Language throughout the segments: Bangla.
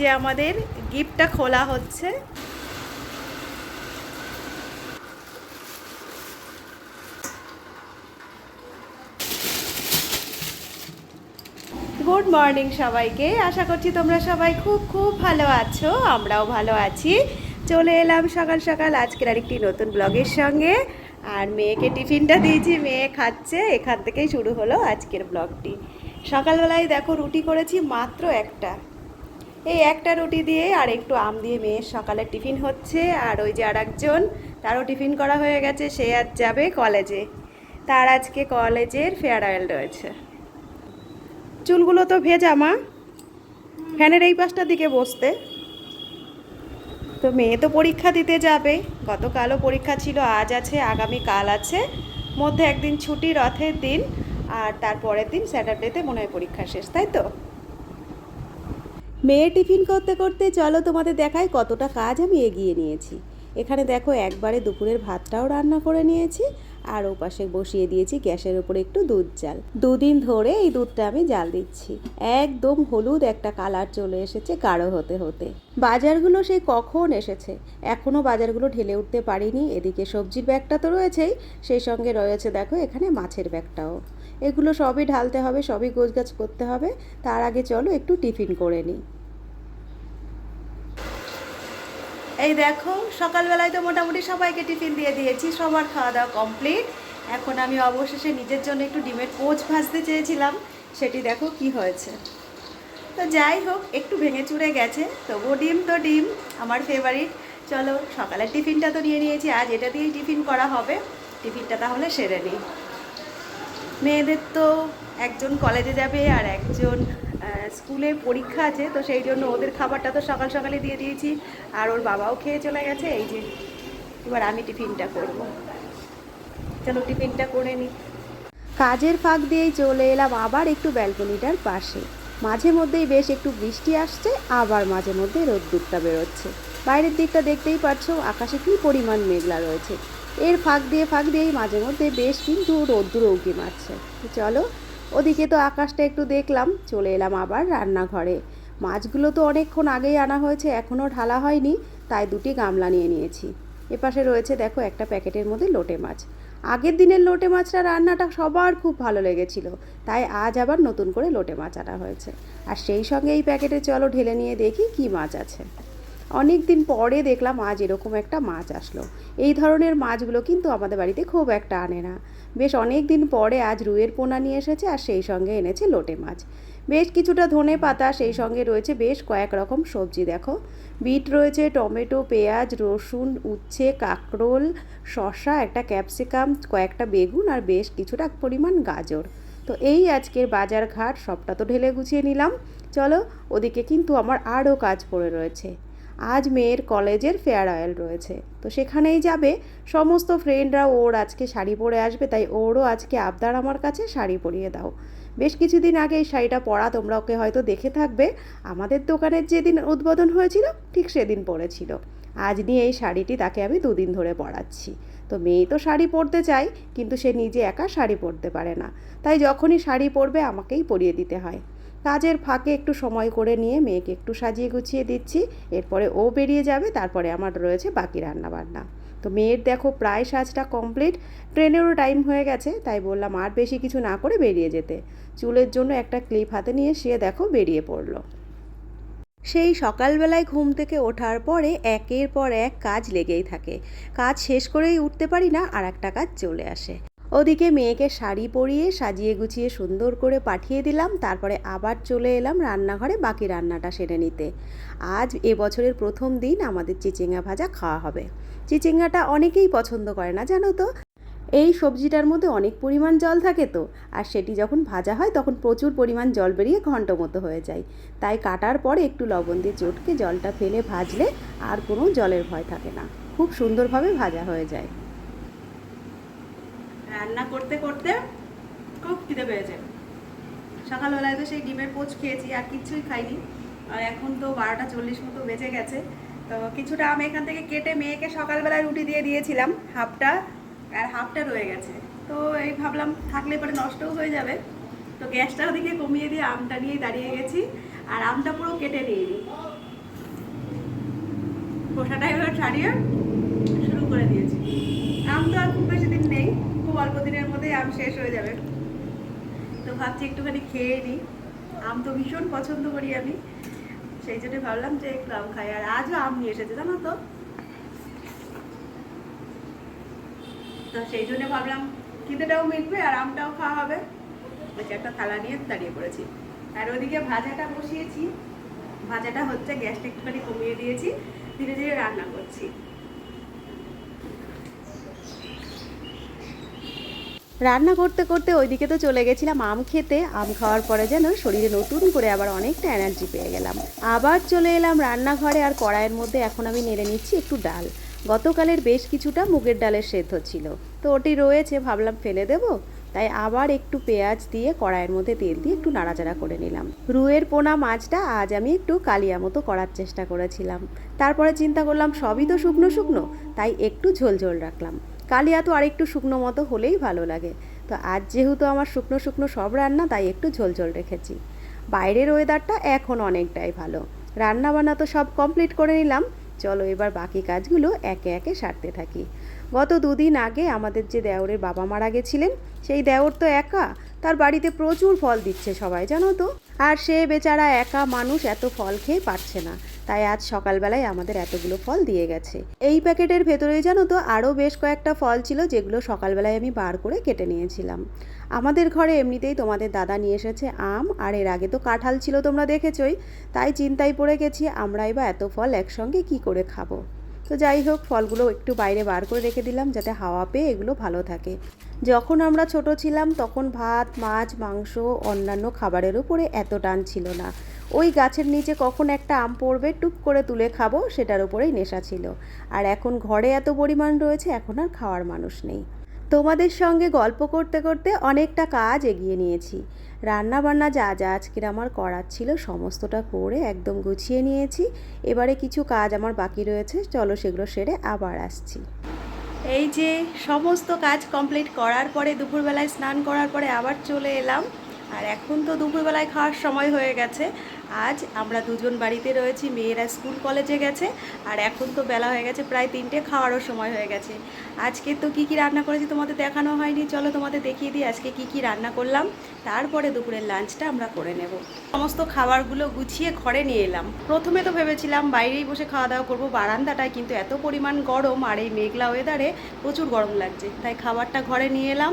যে আমাদের গিফটটা খোলা হচ্ছে। গুড মর্নিং সবাইকে। আশা করছি তোমরা সবাই খুব খুব ভালো আছো, আমরাও ভালো আছি। চলে এলাম সকাল সকাল আজকের আরেকটি নতুন ব্লগের সঙ্গে। আর মেয়েকে টিফিনটা দিয়েছি, মেয়ে খাচ্ছে, এখান থেকেই শুরু হলো আজকের ব্লগটি। সকালবেলায় দেখো রুটি করেছি মাত্র একটা। এই একটা রুটি দিয়ে আর একটু আম দিয়ে মেয়ের সকালে টিফিন হচ্ছে। আর ওই যে আর একজন তারও টিফিন করা হয়ে গেছে, সে আজ যাবে কলেজে। তার আজকে কলেজের ফেয়ারওয়েল রয়েছে। চুলগুলো তো ভেজা, মা। ফ্যানের এই পাশটার দিকে বসতে। তো মেয়ে তো পরীক্ষা দিতে যাবে। গতকালও পরীক্ষা ছিল, আজ আছে, আগামী কাল আছে। মধ্যে একদিন ছুটি রথের দিন, আর তারপরের দিন স্যাটারডেতে মনে হয় পরীক্ষা শেষ, তাই তো? মেয়ে টিফিন করতে করতে চলো তোমাদের দেখাই কতটা কাজ আমি এগিয়ে নিয়েছি। এখানে দেখো একবারে দুপুরের ভাতটাও রান্না করে নিয়েছি, আর ও পাশে বসিয়ে দিয়েছি গ্যাসের উপরে একটু দুধ জাল। দুদিন ধরে এই দুধটা আমি জাল দিচ্ছি। একদম হলুদ একটা কালার চলে এসেছে গাঢ় হতে হতে। বাজারগুলো সেই কখন এসেছে? এখনও বাজারগুলো ঢেলে উঠতে পারিনি। এদিকে সবজির ব্যাগটা তো রয়েছেই, সেই সঙ্গে রয়েছে দেখো এখানে মাছের ব্যাগটাও। এগুলো সবই ঢালতে হবে, সবই গোছগাছ করতে হবে। তার আগে চলো একটু টিফিন করে নিই এই দেখো, সকালবেলায় তো মোটামুটি সবাইকে টিফিন দিয়ে দিয়েছি, সবার খাওয়া দাওয়া কমপ্লিট। এখন আমি অবশেষে নিজের জন্য একটু ডিমের পোচ ভাজতে চেয়েছিলাম, সেটি দেখো কি হয়েছে। তো যাই হোক, একটু ভেঙে চুড়ে গেছে, তবুও ডিম তো ডিম, আমার ফেভারিট চলো, সকালের টিফিনটা তো নিয়ে নিয়েছি, আজ এটা দিয়েই টিফিন করা হবে। টিফিনটা তাহলে সেরে নিই। মেয়েদের তো একজন কলেজে যাবে আর একজন স্কুলে পরীক্ষা আছে, তো সেই জন্য ওদের খাবারটা তো সকাল সকালে দিয়ে দিয়েছি। আর ওর বাবাও খেয়ে চলে গেছে, এই যে এবার আমি টিফিনটা করব। চলো টিফিনটা করে নিই কাজের ফাঁক দিয়েই চলে এলাম আবার একটু ব্যালকনিটার পাশে। মাঝে মধ্যেই বেশ একটু বৃষ্টি আসছে, আবার মাঝে মধ্যে রোদ্দুরটা বেরোচ্ছে। বাইরের দিকটা দেখতেই পাচ্ছো, আকাশে কী পরিমাণ মেঘলা রয়েছে। এর ফাঁক দিয়ে ফাঁক দিয়েই মাঝে মধ্যে বেশ কিন্তু রোদ্দুর উঁকি মারছে। চলো, ওদিকে তো আকাশটা একটু দেখলাম, চলে এলাম আবার রান্নাঘরে। মাছগুলো তো অনেকক্ষণ আগেই আনা হয়েছে, এখনও ঢালা হয়নি, তাই দুটি গামলা নিয়ে নিয়েছি। এপাশে রয়েছে দেখো একটা প্যাকেটের মধ্যে লোটে মাছ। আগের দিনের লোটে মাছটা রান্নাটা সবার খুব ভালো লেগেছিল, তাই আজ আবার নতুন করে লোটে মাছ আনা হয়েছে। আর সেই সঙ্গে এই প্যাকেটে চলো ঢেলে নিয়ে দেখি কি মাছ আছে। অনেক দিন পরে দেখলাম আজ এরকম একটা মাছ আসলো। এই ধরনের মাছগুলো কিন্তু আমাদের বাড়িতে খুব একটা আনে না। বেশ অনেক দিন পরে আজ রুইয়ের পোনা নিয়ে এসেছে আর সেই সঙ্গে এনেছে লোটে মাছ। বেশ কিছুটা ধনে পাতা, সেই সঙ্গে রয়েছে বেশ কয়েক রকম সবজি, দেখো। বিট রয়েছে, টমেটো, পেঁয়াজ, রসুন, উচ্ছে, কাঁকরোল, শসা, একটা ক্যাপসিকাম, কয়েকটা বেগুন আর বেশ কিছুটা পরিমাণ গাজর। তো এই আজকের বাজার ঘাট, সবটা তো ঢেলে গুছিয়ে নিলাম। চলো, ওদিকে কিন্তু আমার আরও কাজ পড়ে রয়েছে। আজ মেয়ের কলেজের ফেয়ারওয়েল রয়েছে। তো সেখানেই যাবে। সমস্ত ফ্রেন্ডরা ওর আজকে শাড়ি পরে আসবে, তাই ওরও আজকে আবদার আমার কাছে শাড়ি পরিয়ে দাও। বেশ কিছুদিন আগে এই শাড়িটা পরা তোমরা ওকে হয়তো দেখে থাকবে। আমাদের দোকানের যেদিন উদ্বোধন হয়েছিল, ঠিক সেদিন পরেছিল। আজ নিয়ে এই শাড়িটি তাকে আমি দুদিন ধরে পরাচ্ছি। তো মেয়ে তো শাড়ি পরতে চায়, কিন্তু সে নিজে একা শাড়ি পরতে পারে না। তাই যখনই শাড়ি পরবে, আমাকেই পরিয়ে দিতে হয়। কাজের ফাঁকে একটু সময় করে নিয়ে মেয়েকে একটু সাজিয়ে গুছিয়ে দিচ্ছি। এরপরে ও বেরিয়ে যাবে, তারপরে আমার রয়েছে বাকি রান্না বান্না তো মেয়ের দেখো প্রায় সাজটা কমপ্লিট। ট্রেনেরও টাইম হয়ে গেছে, তাই বললাম আর বেশি কিছু না করে বেরিয়ে যেতে। চুলের জন্য একটা ক্লিপ হাতে নিয়ে সে দেখো বেরিয়ে পড়ল। সেই সকালবেলায় ঘুম থেকে ওঠার পরে একের পর এক কাজ লেগেই থাকে। কাজ শেষ করেই উঠতে পারি না আর একটা কাজ চলে আসে। ওদিকে মেয়েকে শাড়ি পরিয়ে সাজিয়ে গুছিয়ে সুন্দর করে পাঠিয়ে দিলাম, তারপরে আবার চলে এলাম রান্নাঘরে বাকি রান্নাটা সেরে নিতে। আজ এবছরের প্রথম দিন আমাদের চিচিঙ্গা ভাজা খাওয়া হবে। চিচিঙ্গাটা অনেকেই পছন্দ করে না, জানো তো? এই সবজিটার মধ্যে অনেক পরিমাণ জল থাকে তো, আর সেটি যখন ভাজা হয় তখন প্রচুর পরিমাণ জল বেরিয়ে ঘন্ট মতো হয়ে যায়। তাই কাটার পরে একটু লবণ দিয়ে চটকে জলটা ফেলে ভাজলে আর কোনো জলের ভয় থাকে না। খুব সুন্দরভাবে ভাজা হয়ে যায়। রান্না করতে করতে খুব খিদে পেয়েছে সকালবেলায় তো সেই ডিমের পোচ খেয়েছি, আর কিচ্ছুই খাইনি। আর এখন তো বারোটা চল্লিশ মতো বেজে গেছে। তো কিছুটা আমি এখান থেকে কেটে মেয়েকে সকালবেলায় রুটি দিয়ে দিয়েছিলাম, হাফটা, আর হাফটা রয়ে গেছে। তো এই ভাবলাম থাকলে পরে নষ্টও হয়ে যাবে। তো গ্যাসটা ওদিকে কমিয়ে দিয়ে আমটা নিয়েই দাঁড়িয়ে গেছি, আর আমটা পুরো কেটে নিয়ে নিই খোসাটা এবার ছাড়িয়ে শুরু করে দিয়েছি। আম তো আর খুব বেশি খুব অল্প দিনের মধ্যেই আম শেষ হয়ে যাবে। তো ভাবছি একটুখানি খেয়ে নিই আম তো ভীষণ পছন্দ করি আমি। সেই জন্য ভাবলাম যে একটু আম খাই। আর আজও আম নিয়ে এসেছে, জানো তো? তো সেই জন্য ভাবলাম খিদেটাও মিটবে আর আমটাও খাওয়া হবে। একটা থালা নিয়ে দাঁড়িয়ে পড়েছি। আর ওদিকে ভাজাটা বসিয়েছি। ভাজাটা হচ্ছে গ্যাসটা একটুখানি কমিয়ে দিয়েছি। ধীরে ধীরে রান্না করছি। রান্না করতে করতে ওইদিকে তো চলে গেছিলাম আম খেতে। আম খাওয়ার পরে যেন শরীরে নতুন করে আবার অনেকটা এনার্জি পেয়ে গেলাম। আবার চলে এলাম রান্নাঘরে আর কড়াইয়ের মধ্যে এখন আমি নেড়ে নিচ্ছি একটু ডাল। গতকালের বেশ কিছুটা মুগের ডালের সেদ্ধ ছিল। তো ওটি রয়েছে, ভাবলাম ফেলে দেব। তাই আবার একটু পেঁয়াজ দিয়ে কড়াইয়ের মধ্যে তেল দিয়ে একটু নাড়াচাড়া করে নিলাম। রুয়ের পোনা মাছটা আজ আমি একটু কালিয়া মতো করার চেষ্টা করেছিলাম। তারপরে চিন্তা করলাম, সবই তো শুকনো শুকনো, তাই একটু ঝোল ঝোল রাখলাম। কালিয়া তো আরেকটু শুকনো মতো হলেই ভালো লাগে। তো আজ যেহেতু আমার শুকনো শুকনো সব রান্না, তাই একটু ঝোল ঝোল রেখেছি। বাইরের ওয়েদারটা এখন অনেকটাই ভালো। রান্না বান্না তো সব কমপ্লিট করে নিলাম। চলো এবার বাকি কাজগুলো একে একে সারতে থাকি। গত দুদিন আগে আমাদের যে দেওরের বাবা মারা গেছিলেন, সেই দেওর তো একা, তার বাড়িতে প্রচুর ফল দিচ্ছে সবাই, জানো তো? আর সে বেচারা একা মানুষ এত ফল খেয়ে পারছে না। তাই আজ সকালবেলায় আমাদের এতগুলো ফল দিয়ে গেছে। এই প্যাকেটের ভেতরেই জানো তো আরও বেশ কয়েকটা ফল ছিল যেগুলো সকালবেলায় আমি বার করে কেটে নিয়েছিলাম। আমাদের ঘরে এমনিতেই তোমাদের দাদা নিয়ে এসেছে আম, আর এর আগে তো কাঁঠাল ছিল তোমরা দেখেছই। তাই চিন্তায় পড়ে গেছি আমরাই বা এত ফল একসঙ্গে কি করে খাব। তো যাই হোক, ফলগুলো একটু বাইরে বার করে রেখে দিলাম যাতে হাওয়া পেয়ে এগুলো ভালো থাকে। যখন আমরা ছোট ছিলাম তখন ভাত, মাছ, মাংস, অন্যান্য খাবারের উপরে এত টান ছিল না। ওই গাছের নিচে কখন একটা আম পড়বে টুক করে তুলে খাব, সেটার উপরেই নেশা ছিল। আর এখন ঘরে এত পরিমাণ রয়েছে, এখন আর খাওয়ার মানুষ নেই। তোমাদের সঙ্গে গল্প করতে করতে অনেকটা কাজ এগিয়ে নিয়েছি। রান্না বান্না যা যা আজকের আমার করার ছিল, সমস্তটা করে একদম গুছিয়ে নিয়েছি। এবারে কিছু কাজ আমার বাকি রয়েছে, চলো সেগুলো সেরে আবার আসছি। এই যে সমস্ত কাজ কমপ্লিট করার পরে, দুপুরবেলায় স্নান করার পরে আবার চলে এলাম। আর এখন তো দুপুরবেলায় খাওয়ার সময় হয়ে গেছে। আজ আমরা দুজন বাড়িতে রয়েছি, মেয়েরা স্কুল কলেজে গেছে, আর এখন তো বেলা হয়ে গেছে প্রায় তিনটে, খাওয়ারও সময় হয়ে গেছে। আজকে তো কি কি রান্না করেছি তোমাদের দেখানো হয়নি, চলো তোমাদের দেখিয়ে দিই আজকে কি কি রান্না করলাম। তারপরে দুপুরের লাঞ্চটা আমরা করে নেব। সমস্ত খাবারগুলো গুছিয়ে ঘরে নিয়ে এলাম। প্রথমে তো ভেবেছিলাম বাইরেই বসে খাওয়া দাওয়া করব, বারান্দাটায় কিন্তু এত পরিমাণ গরম আর এই মেঘলা ওয়েদারে প্রচুর গরম লাগছে। তাই খাবারটা ঘরে নিয়ে এলাম।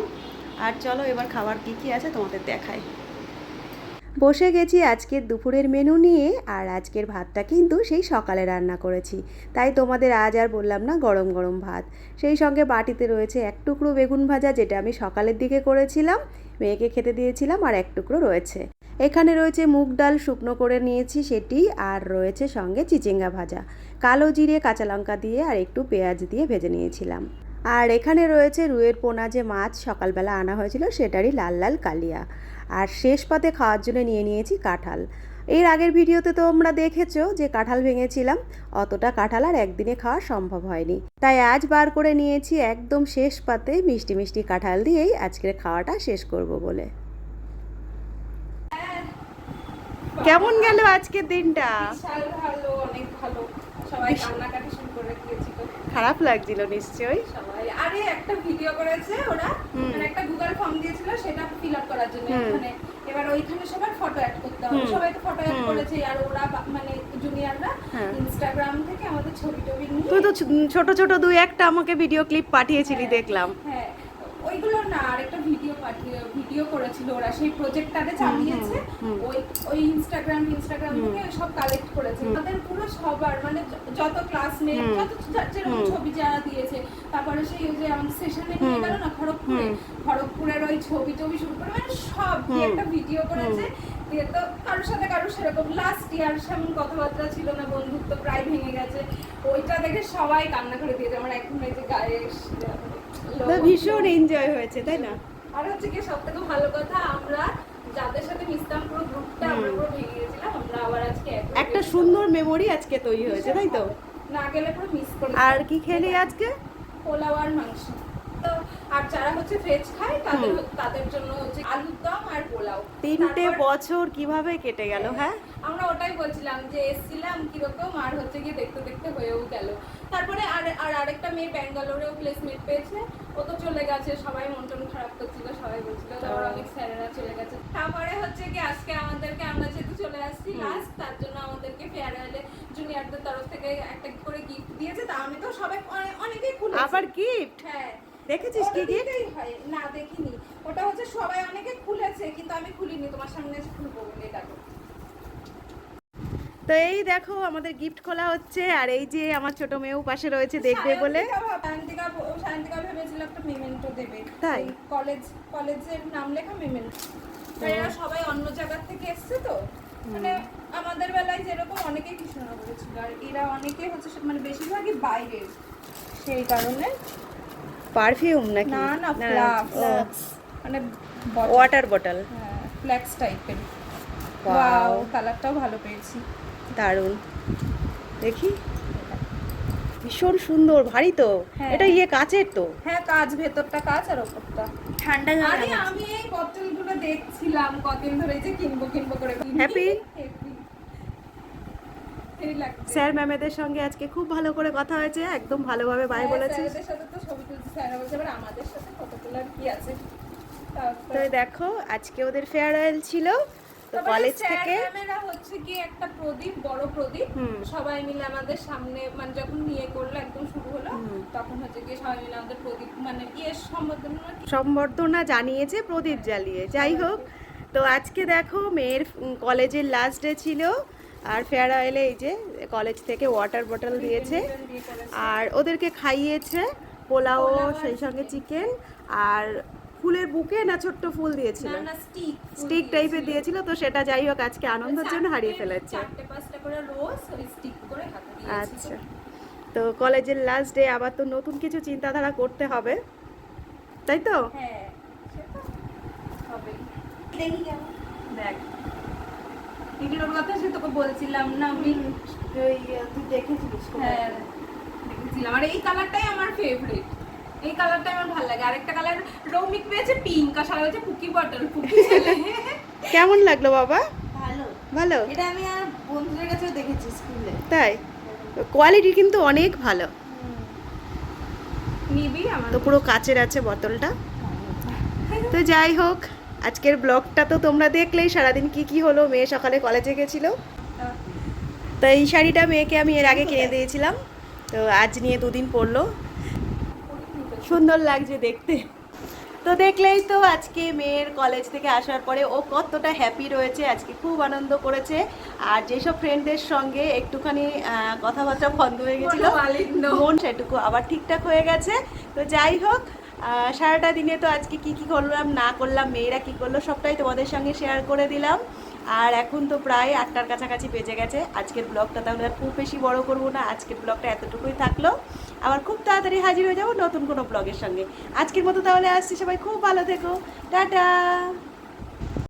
আর চলো এবার খাবার কী কী আছে তোমাদের দেখাই। বসে গেছি আজকের দুপুরের মেনু নিয়ে, আর আজকের ভাতটা কিন্তু সেই সকালে রান্না করেছি। তাই তোমাদের আজ আর বললাম না গরম গরম ভাত। সেই সঙ্গে বাটিতে রয়েছে এক টুকরো বেগুন ভাজা, যেটা আমি সকালের দিকে করেছিলাম। মেয়েকে খেতে দিয়েছিলাম আর এক টুকরো রয়েছে। এখানে রয়েছে মুগ ডাল শুকনো করে নিয়েছি সেটি, আর রয়েছে সঙ্গে চিচিঙ্গা ভাজা। কালো জিরে, কাঁচা লঙ্কা দিয়ে আর একটু পেঁয়াজ দিয়ে ভেজে নিয়েছিলাম। আর এখানে রয়েছে রুয়ের পোনা যে মাছ সকালবেলা আনা হয়েছিল সেটারই লাল লাল কালিয়া। আর শেষ পাতে খাওয়ার জন্য নিয়ে নিয়েছি কাঁঠাল। এর আগের ভিডিওতে তোমরা দেখেছ যে কাঁঠাল ভেঙেছিলাম অতটা কাঁঠাল আর একদিনে খাওয়া সম্ভব হয়নি। তাই আজ বার করে নিয়েছি একদম শেষ পাতে মিষ্টি মিষ্টি কাঁঠাল দিয়েই আজকের খাওয়াটা শেষ করব বলে। কেমন গেল আজকের দিনটা? ভালো অনেক ভালো। সবাই কান্নাকাটি শুরু করে দিয়েছিল। খারাপ লাগছিল নিশ্চয়ই। সবাই আরে একটা ভিডিও করেছে ওরা মানে একটা গুগল ফর্ম দিয়েছিল সেটা ফিল আপ করার জন্য। ওখানে এবার ওইখানে সবার ফটো অ্যাড করতে হবে। সবাই তো ফটো অ্যাড করেছে আর ওরা মানে জুনিয়ররা হ্যাঁ। ইনস্টাগ্রাম থেকে আমাদের ছবি টবি নিয়ে তুই তো ছোট ছোট দুই একটা আমাকে ভিডিও ক্লিপ পাঠিয়েছিলি দেখলাম। হ্যাঁ। ওইগুলো না আরেকটা ভিডিও করেছিল ওরা সেই প্রজেক্টটারে চালিয়েছে। ওই ওই ইনস্টাগ্রাম ইনস্টাগ্রাম থেকে সব কালেক্ট করেছে। তাদের পুরো সবার মানে যত ক্লাসমেট। যত যেরকম ছবি যারা দিয়েছে তারপরে সেই ওই যে আমাদের সেশনে নিয়ে গেল না খড়গপুরে খড়গপুরের ওই ছবি টবি শুরু করে মানে সব দিয়ে একটা ভিডিও করেছে। দিয়ে তো কারোর সাথে কারোর সেরকম লাস্ট ইয়ার সেমন কথাবার্তা ছিল না বন্ধুত্ব প্রায় ভেঙে গেছে। ওইটা দেখে সবাই কান্না করে দিয়েছে। আমার এখন এই যে গায়ে ভীষণ এনজয় হয়েছে তাই না? আর হচ্ছে কি সব থেকে ভালো কথা আমরা যাদের সাথে মিশতাম পুরো গ্রুপটা আমরা। পুরো ভেঙে গেছিলাম আমরা আবার আজকে একটা সুন্দর মেমোরি আজকে তৈরি হয়েছে তাই তো? না গেলে পুরো মিস করে। আর কি খেলি আজকে? পোলাও আর মাংস। আর যারা হচ্ছে ভেজ খায় তাদের তাদের জন্য হচ্ছে আলুর দম আর পোলাও। তিনটে বছর কীভাবে কেটে গেল হ্যাঁ। আমরা ওটাই বলছিলাম যে এসছিলাম কীরকম আর হচ্ছে গিয়ে দেখতে দেখতে হয়েও গেল। তারপরে আর আর আরেকটা মেয়ে ব্যাঙ্গালোরেও প্লেসমেন্ট পেয়েছে। ও তো চলে গেছে সবাই মন টন খারাপ করছিল সবাই বলছিল তারপর অনেক স্যারেরা চলে গেছে। তারপরে হচ্ছে কি আজকে আমাদেরকে আমরা যেহেতু চলে আসছি লাস্ট তার জন্য আমাদেরকে ফেয়ারওয়েলে জুনিয়রদের তরফ থেকে একটা করে গিফট দিয়েছে। তা আমি তো সবাই অনেকেই খুলেছি আবার গিফট হ্যাঁ। দেখেছিস কি gift? হয়। না দেখিনি। ওটা হচ্ছে সবাই অনেকে খুলেছে কিন্তু আমি খুলিনি। তোমার সামনে এসে খুলবো বলে দেখো তো। এই দেখো আমাদের গিফট খোলা হচ্ছে। আর এই যে আমার ছোট মেয়েও পাশে রয়েছে দেখবে বলে। সায়ন্তিকা ভাব- সায়ন্তিকা ভেবেছিল একটা মেমেন্টো দেবে। তাই? কলেজ কলেজের নাম লেখা মেমেন্টো এরা সবাই অন্য জায়গা থেকে এসছে তো। মানে আমাদের বেলায় যেরকম অনেকেই কৃষ্ণনগরে ছিল। আর এরা অনেকে হচ্ছে মানে বেশিরভাগই বাইরের। সেই কারণে পারফিউম নাকি? না না ফ্লাক্স মানে ওয়াটার বটল ফ্ল্যাক্স টাইপের. ওয়াও কালারটাও ভালো পেয়েছি। দারুণ। দেখি। ভীষণ সুন্দর ভারী তো। হ্যাঁ। এটা ইয়ে কাচের তো। হ্যাঁ কাজ ভেতরটা কাজ আর ওপরটা। ঠান্ডা আরে আমি এই বোতলগুলো দেখছিলাম কতদিন ধরে যে কিনবো কিনবো করে। Happy? স্যার ম্যামেদের সঙ্গে আজকে খুব ভালো করে কথা হয়েছে একদম ভালোভাবে বাই হ্যাঁ, স্যাররা বলছে তো দেখো আজকে ওদের ফেয়ারওয়েল ছিল তো কলেজ থেকে হচ্ছে কি একটা প্রদীপ বড় প্রদীপ। সবাই মিলে আমাদের সামনে মানে যখন নিয়ে করল একদম শুরু হলো তখন হচ্ছে কি সবাই মিলে আমাদের প্রদীপ মানে ইয়ে সম্বোধনা কি? সম্বর্ধনা জানিয়েছে প্রদীপ জ্বালিয়ে। যাই হোক তো আজকে দেখো মেয়ের কলেজের লাস্ট ডে ছিল। আর ফেয়ারওয়েলে এই যে কলেজ থেকে ওয়াটার বটল দিয়েছে। আর ওদেরকে খাইয়েছে পোলাও সেই সঙ্গে চিকেন আর ফুলের বুকে না ছোট্ট ফুল দিয়েছিল? স্টিক টাইপের দিয়েছিল। তো সেটা যাই হোক আজকে আনন্দের জন্য হারিয়ে ফেলেছে। আচ্ছা। তো কলেজের লাস্ট ডে আবার তো নতুন কিছু চিন্তাধারা করতে হবে তাই তো? হ্যাঁ দেখি দেখ এগুলোর কথা সে তোকে বলছিলাম না আমি তুই দেখেছিলিস হ্যাঁ দেখেছিলাম। আর এই কালারটাই আমার ফেভারিট এই কালারটাই আমার ভালো লাগে। আরেকটা কালার রৌমিক পেয়েছে পিঙ্ক আর সারা হচ্ছে কুকি বটল কুকি ছেলে। কেমন লাগল বাবা? ভালো। ভালো? এটা আমি আর বন্ধুদের কাছেও দেখেছি স্কুলে। তাই? কোয়ালিটি কিন্তু অনেক ভালো। নিবি আমার তো পুরো কাচের আছে বোতলটা তো যাই হোক। আজকের ব্লগটা তো তোমরা দেখলেই সারাদিন কি কি হলো মেয়ে সকালে কলেজে গেছিল। তো এই শাড়িটা মেয়েকে আমি এর আগে কিনে দিয়েছিলাম। তো আজ নিয়ে দুদিন পরলো সুন্দর লাগছে দেখতে। তো দেখলেই তো আজকে মেয়ের কলেজ থেকে আসার পরে ও কতটা হ্যাপি রয়েছে আজকে খুব আনন্দ করেছে। আর যেসব ফ্রেন্ডদের সঙ্গে একটুখানি কথাবার্তা বন্ধ হয়ে গেছিল মন সেটুকু আবার ঠিকঠাক হয়ে গেছে। তো যাই হোক সারাটা দিনে তো আজকে কি কি করলাম, না করলাম, মেয়েরা কি করল, সবটাই তোমাদের সঙ্গে শেয়ার করে দিলাম। আর এখন তো প্রায় আটটার কাছাকাছি বেজে গেছে। আজকের ব্লগটা তাহলে খুব বেশি বড় করব না। আজকের ব্লগটা এতটুকুই থাকল। আবার খুব তাড়াতাড়ি হাজির হয়ে যাব নতুন কোনো ব্লগের সঙ্গে। আজকের মতো তাহলে আসছি সবাই, খুব ভালো থেকো। টাটা!